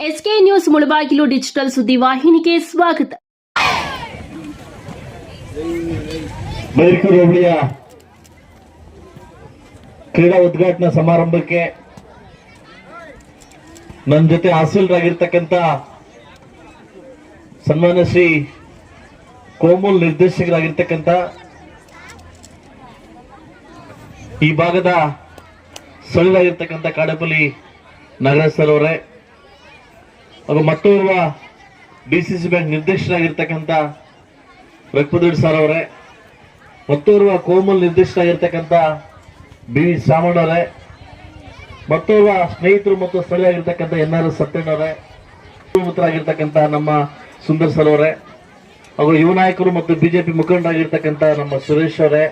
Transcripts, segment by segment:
SK news Mulbagal digital ಸುದ್ದಿ ವಾಹಿನಿಗೆ ಸ್ವಾಗತ. ಕ್ರೀಡಾ ಉದ್ಘಾಟನಾ ಸಮಾರಂಭಕ್ಕೆ ನನ್ನ ಜೊತೆ ಹಾಸೀಲರಾಗಿರ್ತಕ್ಕಂಥ ಸನ್ಮಾನ್ಯ ಶ್ರೀ ಕೋಮುಲ್ ನಿರ್ದೇಶಕರಾಗಿರ್ತಕ್ಕಂಥ ಈ ಭಾಗದ ಸ್ಥಳೀಯರಾಗಿರ್ತಕ್ಕಂಥ ಕಾಡಪಲ್ಲಿ ನಾಗರಾಜ್ ಸರ್ ಅವರೇ ಹಾಗೂ ಮತ್ತೋರ್ವ ಡಿ ಸಿ ಸಿ ಬ್ಯಾಂಕ್ ನಿರ್ದೇಶಕರಾಗಿರ್ತಕ್ಕಂಥ ರಘುಪದೀಡ್ ಸರ್ ಅವರೇ, ಮತ್ತೋರ್ವ ಕೋಮಲ್ ನಿರ್ದೇಶಕರಾಗಿರ್ತಕ್ಕಂಥ ಬಿ ವಿ ಸಾಮಣ್ಣವರೇ ಮತ್ತೋರ್ವ ಸ್ನೇಹಿತರು ಮತ್ತು ಸ್ಥಳೀಯರಾಗಿರ್ತಕ್ಕಂಥ ಎನ್ ಆರ್ ಎಸ್ ಸತ್ಯಣ್ಣವರೇ ಆಗಿರ್ತಕ್ಕಂಥ ನಮ್ಮ ಸುಂದರ್ ಸರ್ ಅವರೇ, ಹಾಗೂ ಯುವ ನಾಯಕರು ಮತ್ತು ಬಿಜೆಪಿ ಮುಖಂಡರಾಗಿರ್ತಕ್ಕಂಥ ನಮ್ಮ ಸುರೇಶ್ ಅವರೇ,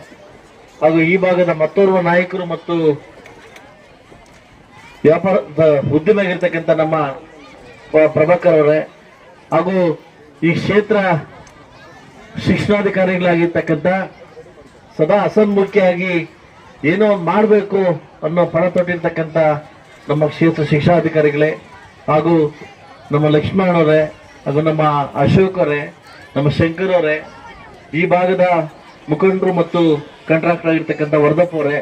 ಹಾಗೂ ಈ ಭಾಗದ ಮತ್ತೋರ್ವ ನಾಯಕರು ಮತ್ತು ವ್ಯಾಪಾರ ಉದ್ಯಮ ಆಗಿರ್ತಕ್ಕಂಥ ನಮ್ಮ ಪ್ರಭಾಕರ್ ಅವರೇ. ಹಾಗೂ ಈ ಕ್ಷೇತ್ರ ಶಿಕ್ಷಣಾಧಿಕಾರಿಗಳಾಗಿರ್ತಕ್ಕಂಥ ಸದಾ ಅಸನ್ಮುಖಿಯಾಗಿ ಏನೋ ಮಾಡಬೇಕು ಅನ್ನೋ ಪಣ ತೊಟ್ಟಿರ್ತಕ್ಕಂಥ ನಮ್ಮ ಕ್ಷೇತ್ರ ಶಿಕ್ಷಣಾಧಿಕಾರಿಗಳೇ ಹಾಗೂ ನಮ್ಮ ಲಕ್ಷ್ಮಣ ಅವರೇ ಹಾಗೂ ನಮ್ಮ ಅಶೋಕ್ ಅವರೇ, ನಮ್ಮ ಶಂಕರ್ ಅವರೇ, ಈ ಭಾಗದ ಮುಖಂಡರು ಮತ್ತು ಕಂಟ್ರಾಕ್ಟರ್ ಆಗಿರ್ತಕ್ಕಂಥ ವರ್ಧಪ್ ಅವರೇ,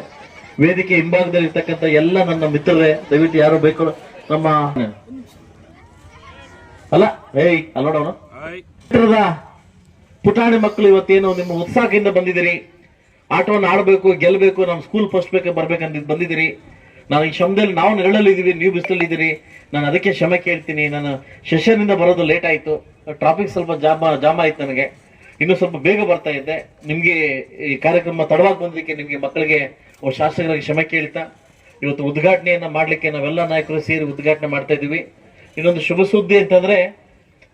ವೇದಿಕೆ ಹಿಂಭಾಗದಲ್ಲಿರ್ತಕ್ಕಂಥ ಎಲ್ಲ ನನ್ನ ಮಿತ್ರರೇ, ದಯವಿಟ್ಟು ಯಾರು ಬೇಕು ನಮ್ಮ ಅಲ್ಲ ಏಯ್ ಅಲ್ಲೋಡವನು ಪುಟಾಣಿ ಮಕ್ಕಳು ಇವತ್ತೇನು ನಿಮ್ಮ ಉತ್ಸಾಹದಿಂದ ಬಂದಿದ್ದೀರಿ? ಆಟವನ್ನು ಆಡಬೇಕು ಗೆಲ್ಲಬೇಕು ನಮ್ಮ ಸ್ಕೂಲ್ ಫಸ್ಟ್ ಬೇಕು ಬರ್ಬೇಕಂತ ಬಂದಿದ್ದೀರಿ. ನಾನು ಈ ಶ್ರಮದಲ್ಲಿ ನಾವು ನೆರಳಲ್ಲಿದ್ದೀವಿ ನೀವು ಬಿಸಿಲಲ್ಲಿದ್ದೀರಿ. ನಾನು ಅದಕ್ಕೆ ಕ್ಷಮೆ ಕೇಳ್ತೀನಿ. ನಾನು ಸೆಷನ್ನಿಂದ ಬರೋದು ಲೇಟ್ ಆಯಿತು. ಟ್ರಾಫಿಕ್ ಸ್ವಲ್ಪ ಜಾಮ ಜಾಮ ಆಯ್ತು ನನಗೆ. ಇನ್ನೂ ಸ್ವಲ್ಪ ಬೇಗ ಬರ್ತಾ ಇದ್ದೆ. ನಿಮಗೆ ಈ ಕಾರ್ಯಕ್ರಮ ತಡವಾಗಿ ಬಂದಕ್ಕೆ ನಿಮಗೆ ಮಕ್ಕಳಿಗೆ ಶಾಸಕರಿಗೆ ಕ್ಷಮೆ ಕೇಳ್ತಾ ಇವತ್ತು ಉದ್ಘಾಟನೆಯನ್ನು ಮಾಡಲಿಕ್ಕೆ ನಾವೆಲ್ಲ ನಾಯಕರು ಸೇರಿ ಉದ್ಘಾಟನೆ ಮಾಡ್ತಾ ಇದ್ದೀವಿ. ಇನ್ನೊಂದು ಶುಭ ಸುದ್ದಿ ಅಂತಂದ್ರೆ,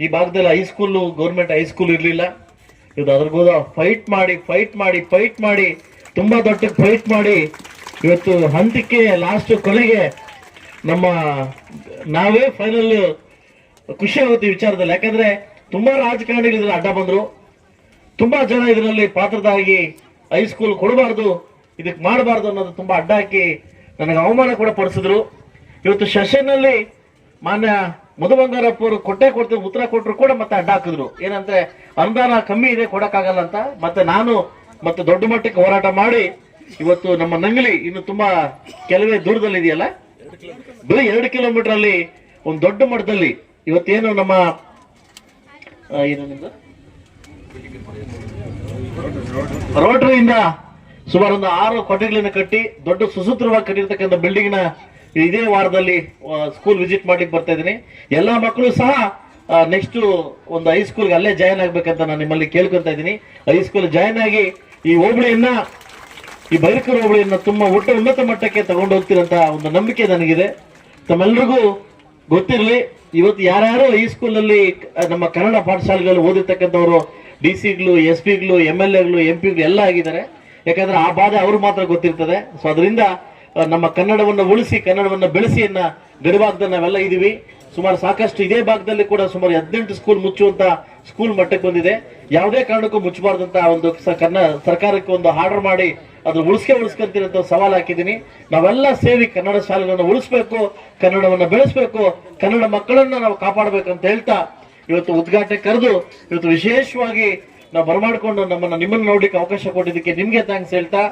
ಈ ಭಾಗದಲ್ಲಿ ಹೈಸ್ಕೂಲು ಗೌರ್ಮೆಂಟ್ ಹೈಸ್ಕೂಲ್ ಇರಲಿಲ್ಲ. ಇವತ್ತು ಅದ್ರಗೋದ ಫೈಟ್ ಮಾಡಿ ಫೈಟ್ ಮಾಡಿ ಫೈಟ್ ಮಾಡಿ, ತುಂಬಾ ದೊಡ್ಡ ಫೈಟ್ ಮಾಡಿ, ಇವತ್ತು ಹಂತಕ್ಕೆ ಲಾಸ್ಟ್ ಕೊನೆಗೆ ನಮ್ಮ, ನಾವೇ ಫೈನಲ್ ಖುಷಿ ಆಗುತ್ತೆ ವಿಚಾರದಲ್ಲಿ. ಯಾಕಂದ್ರೆ, ತುಂಬಾ ರಾಜಕಾರಣಿಗಳು ಇದ್ರಲ್ಲಿ ಅಡ್ಡ ಬಂದ್ರು. ತುಂಬಾ ಜನ ಇದರಲ್ಲಿ ಪಾತ್ರದಾಗಿ ಹೈಸ್ಕೂಲ್ ಕೊಡಬಾರ್ದು ಇದಕ್ಕೆ ಮಾಡಬಾರ್ದು ಅನ್ನೋದು ತುಂಬಾ ಅಡ್ಡ ಹಾಕಿ ನನಗೆ ಅವಮಾನ ಕೂಡ ಪಡಿಸಿದ್ರು. ಇವತ್ತು ಸೆಷನ್ನಲ್ಲಿ ಮಾನ್ಯ ಮಧು ಬಂಗಾರಪ್ಪ ಅವರು ಕೊಟ್ಟೆ ಕೊಡ್ತೀವಿ ಉತ್ತರ ಕೊಟ್ಟರು ಕೂಡ ಮತ್ತೆ ಅಡ್ಡ ಹಾಕಿದ್ರು. ಏನಂದ್ರೆ ಅನುದಾನ ಕಮ್ಮಿ ಇದೆ ಕೊಡಕ್ಕಾಗಲ್ಲ ಅಂತ. ಮತ್ತೆ ನಾನು ಮತ್ತೆ ದೊಡ್ಡ ಮಟ್ಟಕ್ಕೆ ಹೋರಾಟ ಮಾಡಿ ಇವತ್ತು ನಮ್ಮ ನಂಗಲಿ ಇನ್ನು ತುಂಬಾ ಕೆಲವೇ ದೂರದಲ್ಲಿ ಇದೆಯಲ್ಲ? ಬರೀ ಎರಡು ಕಿಲೋಮೀಟರ್ ಅಲ್ಲಿ ಒಂದು ದೊಡ್ಡ ಮಟ್ಟದಲ್ಲಿ ಇವತ್ತೇನು ನಮ್ಮ ಆ, ಏನು ನಿಮ್ದು? ರೋಟರಿಯಿಂದ ಸುಮಾರು ಒಂದು ಆರು ಕೊಠಡಿಗಳನ್ನು ಕಟ್ಟಿ ದೊಡ್ಡ ಸುಸೂತ್ರವಾಗಿ ಕಟ್ಟಿರ್ತಕ್ಕಂಥ ಬಿಲ್ಡಿಂಗ್ ಇದೇ ವಾರದಲ್ಲಿ ಸ್ಕೂಲ್ ವಿಸಿಟ್ ಮಾಡ್ಲಿಕ್ಕೆ ಬರ್ತಾ ಇದ್ದೀನಿ. ಎಲ್ಲ ಮಕ್ಕಳು ಸಹ ನೆಕ್ಸ್ಟ್ ಒಂದು ಹೈಸ್ಕೂಲ್ಗೆ ಅಲ್ಲೇ ಜಾಯ್ನ್ ಆಗ್ಬೇಕಂತ ನಾನು ನಿಮ್ಮಲ್ಲಿ ಕೇಳ್ಕೊಂತ ಇದ್ದೀನಿ. ಹೈಸ್ಕೂಲ್ ಜಾಯ್ನ್ ಆಗಿ ಈ ಹೋಬಳಿಯನ್ನ, ಈ ಬೈರಕರ ಹೋಬಳಿಯನ್ನ ತುಂಬಾ ಒಟ್ಟು ಉನ್ನತ ಮಟ್ಟಕ್ಕೆ ತಗೊಂಡು ಹೋಗ್ತಿರಂತ ಒಂದು ನಂಬಿಕೆ ನನಗಿದೆ. ತಮ್ಮೆಲ್ರಿಗೂ ಗೊತ್ತಿರಲಿ, ಇವತ್ತು ಯಾರ್ಯಾರು ಈ ಸ್ಕೂಲಲ್ಲಿ ನಮ್ಮ ಕನ್ನಡ ಪಾಠಶಾಲೆಗಳು ಓದಿರ್ತಕ್ಕಂಥವ್ರು ಡಿ ಸಿಗಳು ಎಸ್ ಪಿಗಳು ಎಂ ಎಲ್ ಎಗಳು ಎಂ ಎಲ್ಲ ಆಗಿದ್ದಾರೆ. ಯಾಕಂದ್ರೆ ಆ ಬಾಧೆ ಅವ್ರು ಮಾತ್ರ ಗೊತ್ತಿರ್ತದೆ. ಸೊ ಅದರಿಂದ ನಮ್ಮ ಕನ್ನಡವನ್ನು ಉಳಿಸಿ, ಕನ್ನಡವನ್ನು ಬೆಳೆಸಿ ಅನ್ನ ನಾವೆಲ್ಲ ಇದೀವಿ ಸುಮಾರು ಸಾಕಷ್ಟು ಇದೇ ಭಾಗದಲ್ಲಿ ಕೂಡ ಸುಮಾರು ಹದಿನೆಂಟು ಸ್ಕೂಲ್ ಮುಚ್ಚುವಂತ ಸ್ಕೂಲ್ ಮಟ್ಟಕ್ಕೆ ಬಂದಿದೆ. ಯಾವುದೇ ಕಾರಣಕ್ಕೂ ಮುಚ್ಚಬಾರ್ದಂತ ಒಂದು ಸರ್ಕಾರಕ್ಕೆ ಒಂದು ಆರ್ಡರ್ ಮಾಡಿ ಅದನ್ನು ಉಳಿಸ್ಕೆ ಉಳಿಸ್ಕೊಂತೀರಂತ ಸವಾಲು ಹಾಕಿದ್ದೀನಿ. ನಾವೆಲ್ಲ ಸೇರಿ ಕನ್ನಡ ಶಾಲೆಗಳನ್ನು ಉಳಿಸ್ಬೇಕು, ಕನ್ನಡವನ್ನು ಬೆಳೆಸ್ಬೇಕು, ಕನ್ನಡ ಮಕ್ಕಳನ್ನ ನಾವು ಕಾಪಾಡಬೇಕಂತ ಹೇಳ್ತಾ ಇವತ್ತು ಉದ್ಘಾಟನೆ ಕರೆದು, ಇವತ್ತು ವಿಶೇಷವಾಗಿ ನಾವು ಬರಮಾಡ್ಕೊಂಡು ನಮ್ಮನ್ನ ನಿಮ್ಮನ್ನ ನೋಡ್ಲಿಕ್ಕೆ ಅವಕಾಶ ಕೊಟ್ಟಿದ್ದಕ್ಕೆ ನಿಮ್ಗೆ ಥ್ಯಾಂಕ್ಸ್ ಹೇಳ್ತಾ,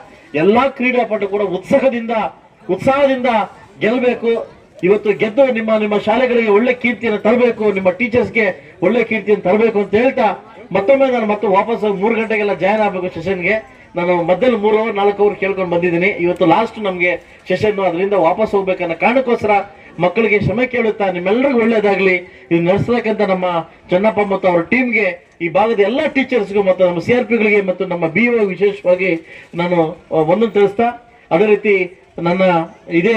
ಎಲ್ಲಾ ಕ್ರೀಡಾಪಟು ಕೂಡ ಉತ್ಸಾಹದಿಂದ ಉತ್ಸಾಹದಿಂದ ಗೆಲ್ಲಬೇಕು ಇವತ್ತು ಗೆದ್ದು ನಿಮ್ಮ ನಿಮ್ಮ ಶಾಲೆಗಳಿಗೆ ಒಳ್ಳೆ ಕೀರ್ತಿಯನ್ನು ತರಬೇಕು, ನಿಮ್ಮ ಟೀಚರ್ಸ್ಗೆ ಒಳ್ಳೆ ಕೀರ್ತಿಯನ್ನು ತರಬೇಕು ಅಂತ ಹೇಳ್ತಾ, ಮತ್ತೊಮ್ಮೆ ನಾನು ಮತ್ತೆ ವಾಪಸ್ ಮೂರು ಗಂಟೆಗೆಲ್ಲ ಜಾಯ್ನ್ ಆಗಬೇಕು ಸೆಷನ್ಗೆ ನಾನು ಮಧ್ಯದಲ್ಲಿ ಮೂರು ಅವರ್ ನಾಲ್ಕು ಅವರ್ ಕೇಳ್ಕೊಂಡು ಬಂದಿದ್ದೀನಿ. ಇವತ್ತು ಲಾಸ್ಟ್ ನಮಗೆ ಸೆಷನ್ ಅದರಿಂದ ವಾಪಸ್ ಹೋಗ್ಬೇಕನ್ನೋ ಕಾರಣಕ್ಕೋಸ್ಕರ ಮಕ್ಕಳಿಗೆ ಶ್ರಮೆ ಕೇಳುತ್ತಾ ನಿಮ್ಮೆಲ್ಲರಿಗೂ ಒಳ್ಳೇದಾಗಲಿ ಇದು ನಡೆಸತಕ್ಕಂಥ ನಮ್ಮ ಚನ್ನಪ್ಪ ಮತ್ತು ಅವರ ಟೀಮ್ಗೆ ಈ ಭಾಗದ ಎಲ್ಲ ಟೀಚರ್ಸ್ಗೂ ಮತ್ತು ನಮ್ಮ ಸಿ ಆರ್ ಪಿಗಳಿಗೆ ಮತ್ತು ನಮ್ಮ ಬಿ ಒ ವಿಶೇಷವಾಗಿ ನಾನು ಒಂದು ತಿಳಿಸ್ತಾ, ಅದೇ ರೀತಿ ನನ್ನ ಇದೇ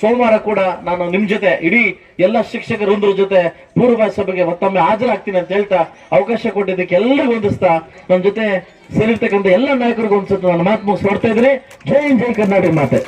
ಸೋಮವಾರ ಕೂಡ ನಾನು ನಿಮ್ಮ ಜೊತೆ, ಇಡೀ ಎಲ್ಲ ಶಿಕ್ಷಕರೊಂದ್ರ ಜೊತೆ ಪೂರ್ವ ಸಭೆಗೆ ಮತ್ತೊಮ್ಮೆ ಹಾಜರಾಗ್ತೀನಿ ಅಂತ ಹೇಳ್ತಾ ಅವಕಾಶ ಕೊಟ್ಟಿದ್ದಕ್ಕೆ ಎಲ್ಲರಿಗೂ ಹೊಂದಿಸ್ತಾ ನನ್ನ ಜೊತೆ ಸೇರಿರ್ತಕ್ಕಂಥ ಎಲ್ಲ ನಾಯಕರಿಗೂ ಒಂದ್ಸತಿ ನನ್ನ ಮಾತು ಮುಗಿಸ್ ನೋಡ್ತಾ ಇದ್ರೆ ಜೈ ಜೈ ಕರ್ನಾಟಕ ಮಾತೆ.